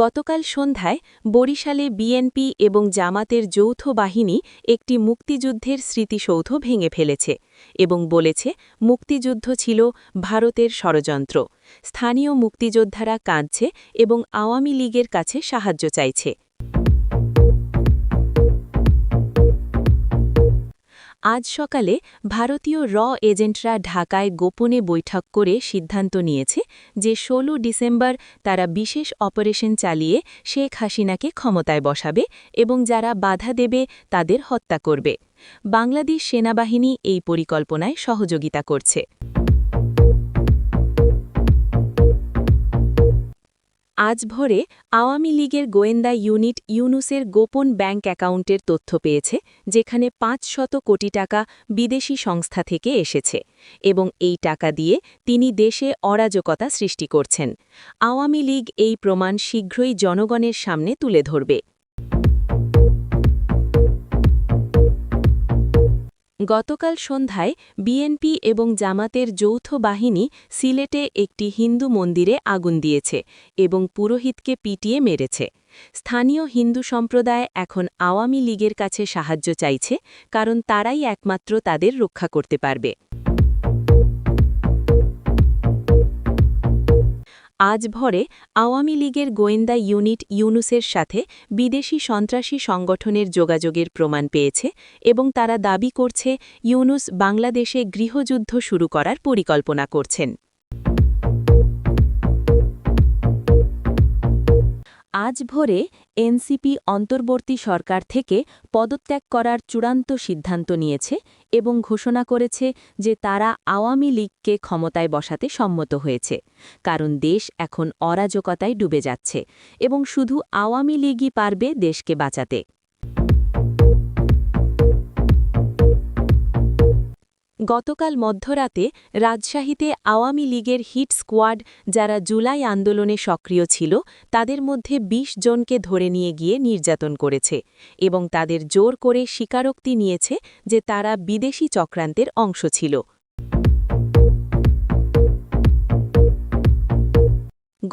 গতকাল সন্ধ্যায় বরিশালে বিএনপি এবং জামাতের যৌথ বাহিনী একটি মুক্তিযুদ্ধের স্মৃতিসৌধ ভেঙে ফেলেছে এবং বলেছে মুক্তিযুদ্ধ ছিল ভারতের ষড়যন্ত্র। স্থানীয় মুক্তিযোদ্ধারা কাঁদছে এবং আওয়ামী লীগের কাছে সাহায্য চাইছে। আজ সকালে ভারতীয় র এজেন্টরা ঢাকায় গোপনে বৈঠক করে সিদ্ধান্ত নিয়েছে যে ১৬ ডিসেম্বর তারা বিশেষ অপারেশন চালিয়ে শেখ হাসিনাকে ক্ষমতায় বসাবে এবং যারা বাধা দেবে তাদের হত্যা করবে। বাংলাদেশ সেনাবাহিনী এই পরিকল্পনায় সহযোগিতা করছে। আজ ভোরে আওয়ামী লীগের গোয়েন্দা ইউনিট ইউনুসের গোপন ব্যাংক অ্যাকাউন্টের তথ্য পেয়েছে, যেখানে পাঁচ শত কোটি টাকা বিদেশি সংস্থা থেকে এসেছে এবং এই টাকা দিয়ে তিনি দেশে অরাজকতা সৃষ্টি করছেন। আওয়ামী লীগ এই প্রমাণ শীঘ্রই জনগণের সামনে তুলে ধরবে। গতকাল সন্ধ্যায় বিএনপি এবং জামাতের যৌথ বাহিনী সিলেটে একটি হিন্দু মন্দিরে আগুন দিয়েছে এবং পুরোহিতকে পিটিয়ে মেরেছে। স্থানীয় হিন্দু সম্প্রদায় এখন আওয়ামী লীগের কাছে সাহায্য চাইছে, কারণ তারাই একমাত্র তাদের রক্ষা করতে পারবে। আজ ভরে আওয়ামী লীগের গোয়েন্দা ইউনিট ইউনুসের সাথে বিদেশি সন্ত্রাসী সংগঠনের যোগাযোগের প্রমাণ পেয়েছে এবং তারা দাবি করছে, ইউনুস বাংলাদেশে গৃহযুদ্ধ শুরু করার পরিকল্পনা করছেন। আজ ভোরে এনসিপি অন্তর্বর্তী সরকার থেকে পদত্যাগ করার চূড়ান্ত সিদ্ধান্ত নিয়েছে এবং ঘোষণা করেছে যে তারা আওয়ামী লীগকে ক্ষমতায় বসাতে সম্মত হয়েছে। কারণ দেশ এখন অরাজকতায় ডুবে যাচ্ছে এবং শুধু আওয়ামী লীগই পারবে দেশকে বাঁচাতে। গতকাল মধ্যরাতে রাজশাহীতে আওয়ামী লীগের হিট স্কোয়াড যারা জুলাই আন্দোলনে সক্রিয় ছিল, তাদের মধ্যে ২০ জনকে ধরে নিয়ে গিয়ে নির্যাতন করেছে এবং তাদের জোর করে স্বীকারোক্তি নিয়েছে যে তারা বিদেশি চক্রান্তের অংশ ছিল।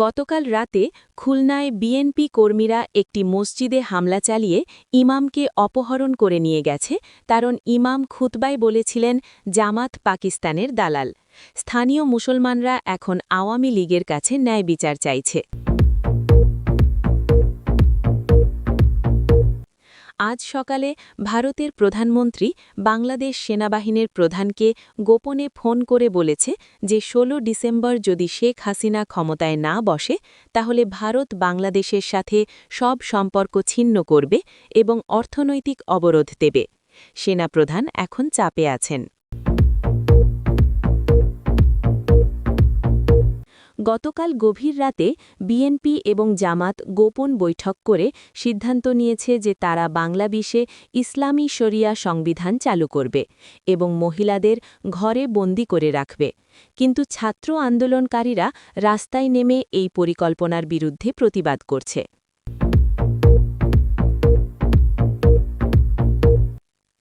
গতকাল রাতে খুলনায় বিএনপি কর্মীরা একটি মসজিদে হামলা চালিয়ে ইমামকে অপহরণ করে নিয়ে গেছে, কারণ ইমাম খুতবায় বলেছিলেন, জামাত পাকিস্তানের দালাল। স্থানীয় মুসলমানরা এখন আওয়ামী লীগের কাছে ন্যায় বিচার চাইছে। আজ সকালে ভারতের প্রধানমন্ত্রী বাংলাদেশ সেনাবাহিনীর প্রধানকে গোপনে ফোন করে বলেছে যে ১৬ ডিসেম্বর যদি শেখ হাসিনা ক্ষমতায় না বসে, তাহলে ভারত বাংলাদেশের সাথে সব সম্পর্ক ছিন্ন করবে এবং অর্থনৈতিক অবরোধ দেবে। সেনাপ্রধান এখন চাপে আছেন। গতকাল গভীর রাতে বিএনপি এবং জামাত গোপন বৈঠক করে সিদ্ধান্ত নিয়েছে যে তারা বাংলাদেশে ইসলামী শরিয়া সংবিধান চালু করবে এবং মহিলাদের ঘরে বন্দি করে রাখবে। কিন্তু ছাত্র আন্দোলনকারীরা রাস্তায় নেমে এই পরিকল্পনার বিরুদ্ধে প্রতিবাদ করছে।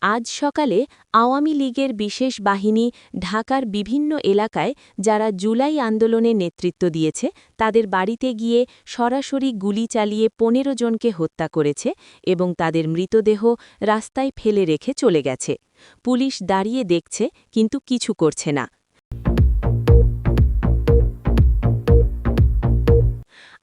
আজ সকালে আওয়ামী লীগের বিশেষ বাহিনী ঢাকার বিভিন্ন এলাকায় যারা জুলাই আন্দোলনে নেতৃত্ব দিয়েছে, তাদের বাড়িতে গিয়ে সরাসরি গুলি চালিয়ে পনেরো জনকে হত্যা করেছে এবং তাদের মৃতদেহ রাস্তায় ফেলে রেখে চলে গেছে। পুলিশ দাঁড়িয়ে দেখছে, কিন্তু কিছু করছে না।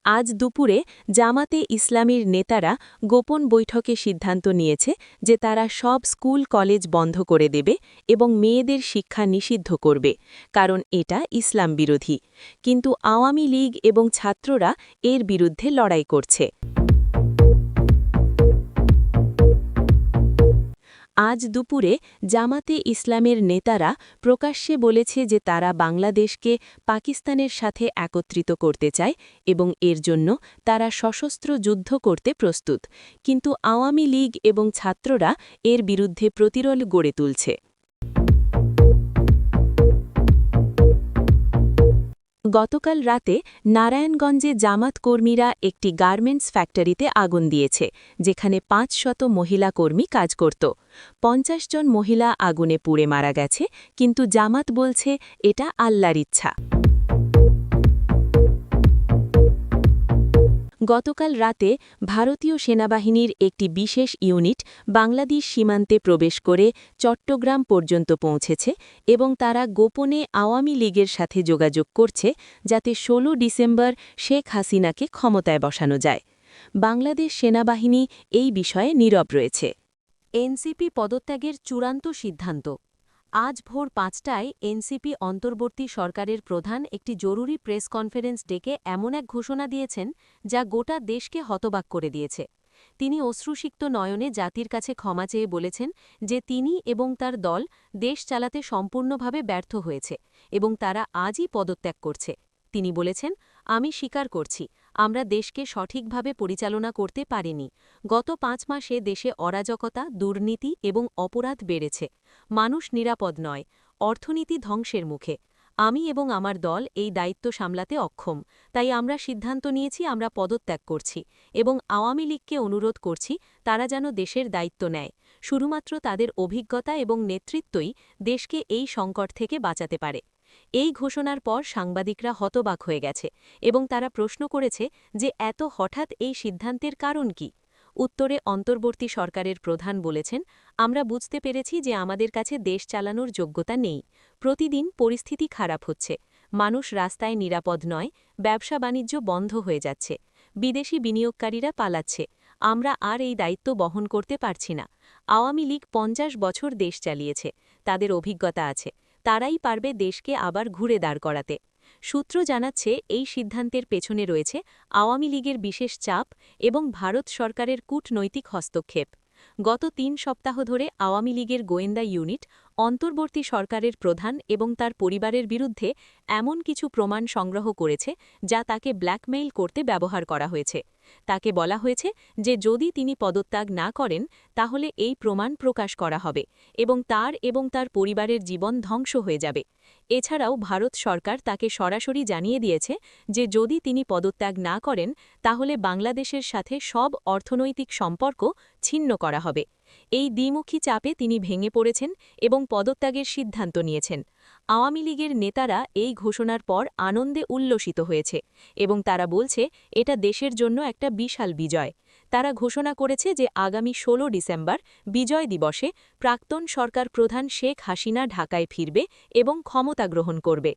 আজ দুপুরে জামাতে ইসলামীর নেতারা গোপন বৈঠকে সিদ্ধান্ত নিয়েছে যে তারা সব স্কুল, কলেজ বন্ধ করে দেবে এবং মেয়েদের শিক্ষা নিষিদ্ধ করবে, কারণ এটা ইসলাম বিরোধী। কিন্তু আওয়ামী লীগ এবং ছাত্ররা এর বিরুদ্ধে লড়াই করছে। আজ দুপুরে জামাতে ইসলামের নেতারা প্রকাশ্যে বলেছে যে তারা বাংলাদেশকে পাকিস্তানের সাথে একত্রিত করতে চায় এবং এর জন্য তারা সশস্ত্র যুদ্ধ করতে প্রস্তুত। কিন্তু আওয়ামী লীগ এবং ছাত্ররা এর বিরুদ্ধে প্রতিরোধ গড়ে তুলছে। গতকাল রাতে নারায়ণগঞ্জে জামাত কর্মীরা একটি গার্মেন্টস ফ্যাক্টরিতে আগুন দিয়েছে, যেখানে পাঁচ শত মহিলা কর্মী কাজ করত। পঞ্চাশ জন মহিলা আগুনে পুড়ে মারা গেছে, কিন্তু জামাত বলছে, এটা আল্লাহর ইচ্ছা। গতকাল রাতে ভারতীয় সেনাবাহিনীর একটি বিশেষ ইউনিট বাংলাদেশ সীমান্তে প্রবেশ করে চট্টগ্রাম পর্যন্ত পৌঁছেছে এবং তারা গোপনে আওয়ামী লীগের সাথে যোগাযোগ করছে যাতে ১৬ ডিসেম্বর শেখ হাসিনাকে ক্ষমতায় বসানো যায়। বাংলাদেশ সেনাবাহিনী এই বিষয়ে নীরব রয়েছে। এনসিপি পদত্যাগের চূড়ান্ত সিদ্ধান্ত আজ ভোর পাঁচটায় এনসিপি অন্তর্বর্তী সরকারের প্রধান একটি জরুরি প্রেস কনফারেন্স ডেকে এমন এক ঘোষণা দিয়েছেন, যা গোটা দেশকে হতবাক করে দিয়েছে। তিনি অশ্রুসিক্ত নয়নে জাতির কাছে ক্ষমা চেয়ে বলেছেন যে তিনি এবং তার দল দেশ চালাতে সম্পূর্ণভাবে ব্যর্থ হয়েছে এবং তারা আজই পদত্যাগ করছে। তিনি বলেছেন, আমি স্বীকার করছি আমরা দেশকে সঠিকভাবে পরিচালনা করতে পারিনি। গত পাঁচ মাসে দেশে অরাজকতা, দুর্নীতি এবং অপরাধ বেড়েছে। মানুষ নিরাপদ নয়, অর্থনীতি ধ্বংসের মুখে। আমি এবং আমার দল এই দায়িত্ব সামলাতে অক্ষম, তাই আমরা সিদ্ধান্ত নিয়েছি আমরা পদত্যাগ করছি এবং আওয়ামী লীগকে অনুরোধ করছি তারা যেন দেশের দায়িত্ব নেয়। শুধুমাত্র তাদের অভিজ্ঞতা এবং নেতৃত্বই দেশকে এই সংকট থেকে বাঁচাতে পারে। এই ঘোষণার পর সাংবাদিকরা হতবাক হয়ে গেছে এবং তারা প্রশ্ন করেছে যে এত হঠাৎ এই সিদ্ধান্তের কারণ কি? উত্তরে অন্তর্বর্তী সরকারের প্রধান বলেছেন, আমরা বুঝতে পেরেছি যে আমাদের কাছে দেশ চালানোর যোগ্যতা নেই। প্রতিদিন পরিস্থিতি খারাপ হচ্ছে। মানুষ রাস্তায় নিরাপদ নয়, ব্যবসা বাণিজ্য বন্ধ হয়ে যাচ্ছে। বিদেশি বিনিয়োগকারীরা পালাচ্ছে। আমরা আর এই দায়িত্ব বহন করতে পারছি না। আওয়ামী লীগ পঞ্চাশ বছর দেশ চালিয়েছে। তাদের অভিজ্ঞতা আছে। তারাই পারবে দেশকে আবার ঘুরে দাঁড় করাতে। সূত্র জানাচ্ছে, এই সিদ্ধান্তের পেছনে রয়েছে আওয়ামী লীগের বিশেষ চাপ এবং ভারত সরকারের কূটনৈতিক হস্তক্ষেপ। গত তিন সপ্তাহ ধরে আওয়ামী লীগের গোয়েন্দা ইউনিট, অন্তর্বর্তী সরকারের প্রধান এবং তার পরিবারের বিরুদ্ধে এমন কিছু প্রমাণ সংগ্রহ করেছে যা তাকে ব্ল্যাকমেইল করতে ব্যবহার করা হয়েছে। তাকে বলা হয়েছে যে যদি তিনি পদত্যাগ না করেন, তাহলে এই প্রমাণ প্রকাশ করা হবে এবং তার এবং তার পরিবারের জীবন ধ্বংস হয়ে যাবে। এছাড়াও ভারত সরকার তাকে সরাসরি জানিয়ে দিয়েছে যে যদি তিনি পদত্যাগ না করেন, তাহলে বাংলাদেশের সাথে সব অর্থনৈতিক সম্পর্ক ছিন্ন করা হবে। এই দ্বিমুখী চাপে তিনি ভেঙে পড়েছেন এবং পদত্যাগের সিদ্ধান্ত নিয়েছেন। আওয়ামী লীগের নেতারা এই ঘোষণার পর আনন্দে উল্লসিত হয়েছে এবং তারা বলছে, এটা দেশের জন্য একটা বিশাল বিজয়। তারা ঘোষণা করেছে যে আগামী ১৬ ডিসেম্বর বিজয় দিবসে প্রাক্তন সরকার প্রধান শেখ হাসিনা ঢাকায় ফিরবে এবং ক্ষমতা গ্রহণ করবে।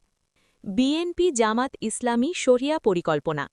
বিএনপি জামাত ইসলামী শরিয়া পরিকল্পনা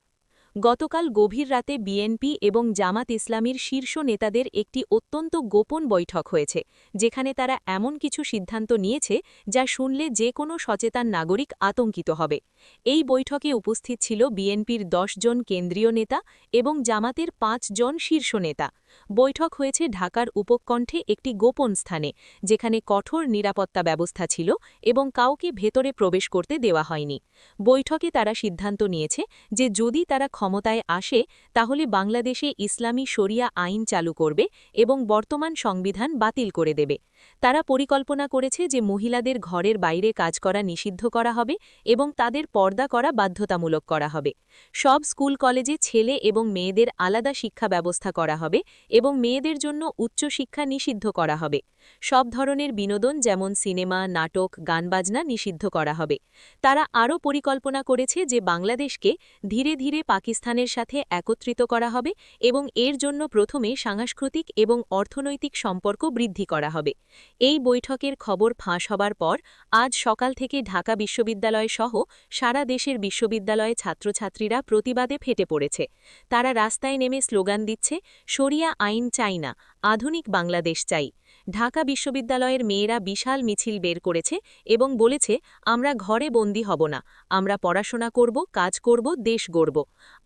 গতকাল গভীর রাতে বিএনপি এবং জামাত ইসলামীর শীর্ষ নেতাদের একটি অত্যন্ত গোপন বৈঠক হয়েছে, যেখানে তারা এমন কিছু সিদ্ধান্ত নিয়েছে যা শুনলে যে কোনো সচেতন নাগরিক আতঙ্কিত হবে। এই বৈঠকে উপস্থিত ছিল বিএনপির জন কেন্দ্রীয় নেতা এবং জামাতের জন শীর্ষ নেতা। বৈঠক হয়েছে ঢাকার উপকণ্ঠে একটি গোপন স্থানে, যেখানে কঠোর নিরাপত্তা ব্যবস্থা ছিল এবং কাউকে ভেতরে প্রবেশ করতে দেওয়া হয়নি। বৈঠকে তারা সিদ্ধান্ত নিয়েছে যে যদি তারা ক্ষমতায় আসে, তাহলে বাংলাদেশে ইসলামী শরিয়া আইন চালু করবে এবং বর্তমান সংবিধান বাতিল করে দেবে। তারা পরিকল্পনা করেছে যে মহিলাদের ঘরের বাইরে কাজ করা নিষিদ্ধ করা হবে এবং তাদের পর্দা করা বাধ্যতামূলক করা হবে। সব স্কুল, কলেজে ছেলে এবং মেয়েদের আলাদা শিক্ষা ব্যবস্থা করা হবে এবং মেয়েদের জন্য উচ্চশিক্ষা নিষিদ্ধ করা হবে। সব ধরনের বিনোদন যেমন সিনেমা, নাটক, গানবাজনা নিষিদ্ধ করা হবে। তারা আরও পরিকল্পনা করেছে যে বাংলাদেশকে ধীরে ধীরে পাকিস্তানের সাথে একত্রিত করা হবে এবং এর জন্য প্রথমে সাংস্কৃতিক এবং অর্থনৈতিক সম্পর্ক বৃদ্ধি করা হবে। এই বৈঠকের খবর ফাঁস হবার পর আজ সকাল থেকে ঢাকা বিশ্ববিদ্যালয় সহ সারা দেশের বিশ্ববিদ্যালয়ে ছাত্রছাত্রীরা প্রতিবাদে ফেটে পড়েছে। তারা রাস্তায় নেমে স্লোগান দিচ্ছে, শরিয়া আইন চাই না আধুনিক বাংলাদেশ চাই। ঢাকা বিশ্ববিদ্যালয়ের মেয়েরা বিশাল মিছিল বের করেছে এবং বলেছে, আমরা ঘরে বন্দি হব না। আমরা পড়াশোনা করব, কাজ করব, দেশ গড়ব।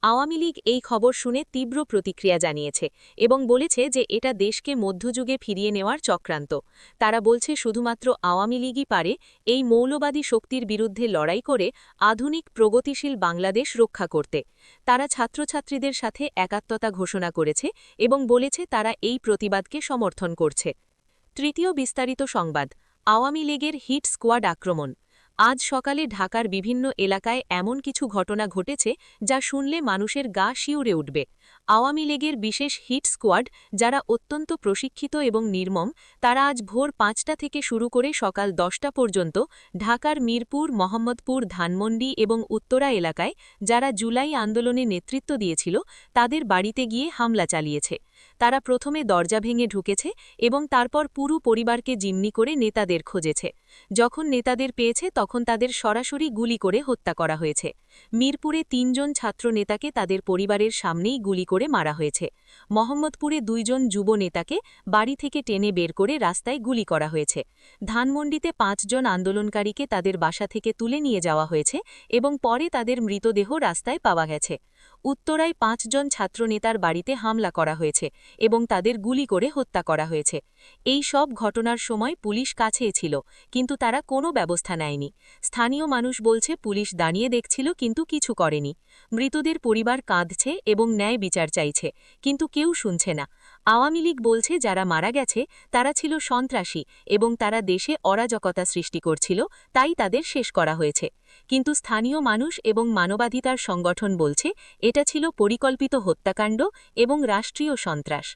আওয়ামী লীগ এই খবর শুনে তীব্র প্রতিক্রিয়া জানিয়েছে এবং বলেছে যে এটা দেশকে মধ্যযুগে ফিরিয়ে নেওয়ার চক্রান্ত। তারা বলছে, শুধুমাত্র আওয়ামী লীগই পারে এই মৌলবাদী শক্তির বিরুদ্ধে লড়াই করে আধুনিক প্রগতিশীল বাংলাদেশ রক্ষা করতে। তারা ছাত্রছাত্রীদের সাথে একাত্মতা ঘোষণা করেছে এবং বলেছে, তারা এই প্রতিবাদকে সমর্থন করছে। তৃতীয় বিস্তারিত সংবাদ, আওয়ামী লীগের হিট স্কোয়াড আক্রমণ। আজ সকালে ঢাকার বিভিন্ন এলাকায় এমন কিছু ঘটনা ঘটেছে যা শুনলে মানুষের গা শিউরে উঠবে। আওয়ামী লীগের বিশেষ হিট স্কোয়াড, যারা অত্যন্ত প্রশিক্ষিত এবং নির্মম, তারা আজ ভোর পাঁচটা থেকে শুরু করে সকাল দশটা পর্যন্ত ঢাকার মিরপুর, মোহাম্মদপুর, ধানমন্ডি এবং উত্তরা এলাকায়, যারা জুলাই আন্দোলনে নেতৃত্ব দিয়েছিল, তাদের বাড়িতে গিয়ে হামলা চালিয়েছে। তারা প্রথমে দরজা ভেঙে ঢুকেছে এবং তারপর পুরো পরিবারকে জিম্নি করে নেতাদের খোঁজেছে। যখন নেতাদের পেয়েছে, তখন তাদের সরাসরি গুলি করে হত্যা করা হয়েছে। মিরপুরে তিনজন ছাত্র নেতাকে তাদের পরিবারের সামনেই গুলি করে মারা হয়েছে। মোহাম্মদপুরে দুইজন যুব নেতাকে বাড়ি থেকে টেনে বের করে রাস্তায় গুলি করা হয়েছে। ধানমন্ডিতে পাঁচজন আন্দোলনকারীকে তাদের বাসা থেকে তুলে নিয়ে যাওয়া হয়েছে এবং পরে তাদের মৃতদেহ রাস্তায় পাওয়া গেছে। উত্তরায় পাঁচজন ছাত্রনেতার বাড়িতে হামলা করা হয়েছে এবং তাদের গুলি করে হত্যা করা হয়েছে। এই সব ঘটনার সময় পুলিশ কাছে ছিল, কিন্তু তারা কোনো ব্যবস্থা নেয়নি। স্থানীয় মানুষ বলছে, পুলিশ দাঁড়িয়ে দেখছিল, কিন্তু কিছু করেনি। মৃতদের পরিবার কাঁদছে এবং ন্যায় বিচার চাইছে, কিন্তু কেউ শুনছে না। আওয়ামী লীগ বলছে যারা মারা গেছে, তারা ছিল সন্ত্রাসী এবং তারা দেশে অরাজকতা সৃষ্টি করছিল, তাই তাদের শেষ করা হয়েছে। কিন্তু স্থানীয় মানুষ এবং মানবাধিকার সংগঠন বলছে, এটা ছিল পরিকল্পিত হত্যাকাণ্ড এবং রাষ্ট্রীয় সন্ত্রাস।